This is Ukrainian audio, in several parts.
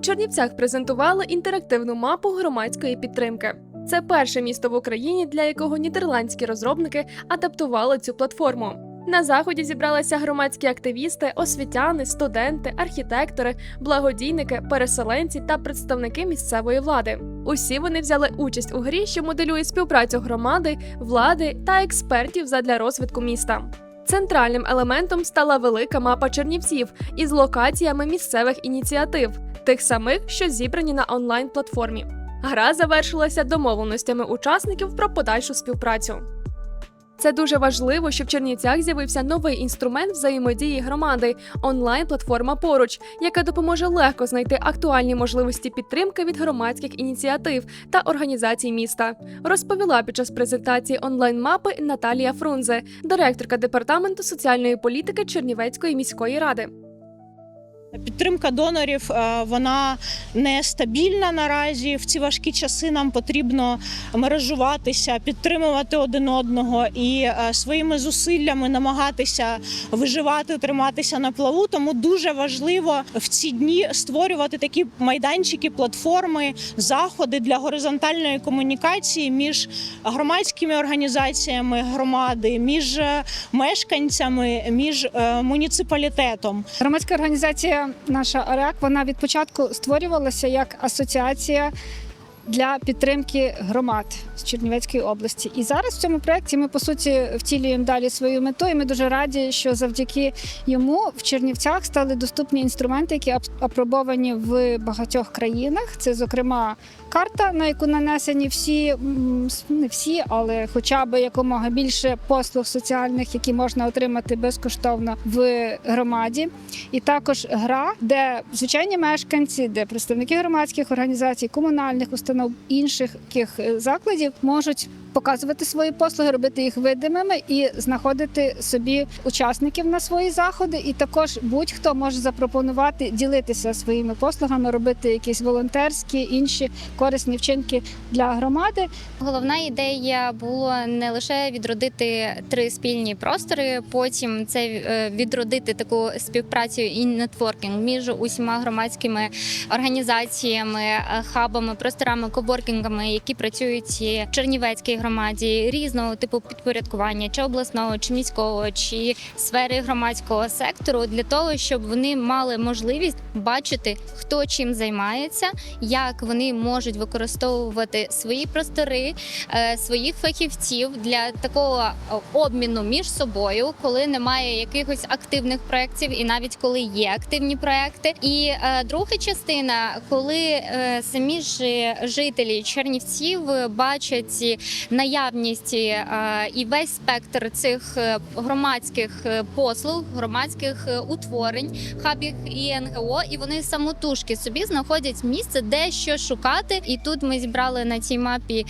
Чернівцях презентували інтерактивну мапу громадської підтримки. Це перше місто в Україні, для якого нідерландські розробники адаптували цю платформу. На заході зібралися громадські активісти, освітяни, студенти, архітектори, благодійники, переселенці та представники місцевої влади. Усі вони взяли участь у грі, що моделює співпрацю громади, влади та експертів задля розвитку міста. Центральним елементом стала велика мапа Чернівців із локаціями місцевих ініціатив, тих самих, що зібрані на онлайн-платформі. Гра завершилася домовленостями учасників про подальшу співпрацю. Це дуже важливо, що в Чернівцях з'явився новий інструмент взаємодії громади онлайн-платформа поруч, яка допоможе легко знайти актуальні можливості підтримки від громадських ініціатив та організацій міста. Розповіла під час презентації онлайн-мапи Наталія Фрунзе, директорка департаменту соціальної політики Чернівецької міської ради. Підтримка донорів е, вона нестабільна наразі. В ці важкі часи нам потрібно мережуватися, підтримувати один одного і е, своїми зусиллями намагатися виживати, триматися на плаву. Тому дуже важливо в ці дні створювати такі майданчики, платформи, заходи для горизонтальної комунікації між громадськими організаціями громади, між е, мешканцями, між муніципалітетом. Громадська організація наша ОРЕК, вона від початку створювалася як асоціація для підтримки громад з Чернівецької області. І зараз в цьому проєкті ми по суті втілюємо далі свою мету. І ми дуже раді, що завдяки йому в Чернівцях стали доступні інструменти, які ап- апробовані в багатьох країнах. Це, зокрема, карта, на яку нанесені всі, не всі, але хоча б якомога більше послуг соціальних, які можна отримати безкоштовно в громаді. І також гра, де звичайні мешканці, де представники громадських організацій, комунальних установ інших е, закладів можуть показувати свої послуги, робити їх видимими і знаходити собі учасників на свої заходи. І також будь-хто може запропонувати ділитися своїми послугами, робити якісь волонтерські інші корисні вчинки для громади. Головна ідея була не лише відродити три спільні простори, потім це е, відродити таку співпрацю і нетворкінг між усіма громадськими організаціями, е, хабами, просторами, коворкінгами, які працюють в Чернівецькій громаді різного типу підпорядкування, чи обласного, чи міського, чи сфери громадського сектору, для того, щоб вони мали можливість бачити, хто чим займається, як вони можуть використовувати свої простори, е, своїх фахівців для такого е, обміну між собою, коли немає якихось активних проєктів, і навіть коли є активні проекти. І е, друга частина, коли самі ж жителі Чернівців бачать наявність е, і весь спектр цих е, громадських е, послуг, громадських утворень, хабів і НГО, і вони самотужки собі знаходять місце, де що шукати. І тут ми зібрали на цій мапі.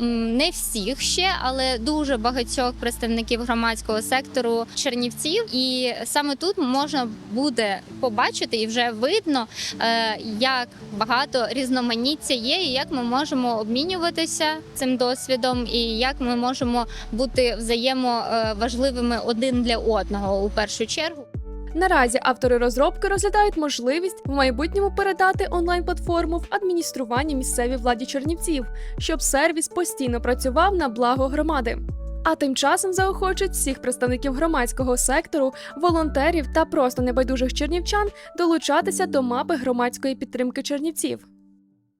Е, Не всіх ще, але дуже багатьох представників громадського сектору Чернівців, і саме тут можна буде побачити і вже видно, е, як багато різноманіття є, і як ми можемо обмінюватися цим досвідом, і як ми можемо бути взаємоважливими один для одного у першу чергу. Наразі автори розробки розглядають можливість в майбутньому передати онлайн-платформу в адміністрування місцевій владі Чернівців, щоб сервіс постійно працював на благо громади. А тим часом заохочують всіх представників громадського сектору, волонтерів та просто небайдужих чернівчан долучатися до мапи громадської підтримки чернівців.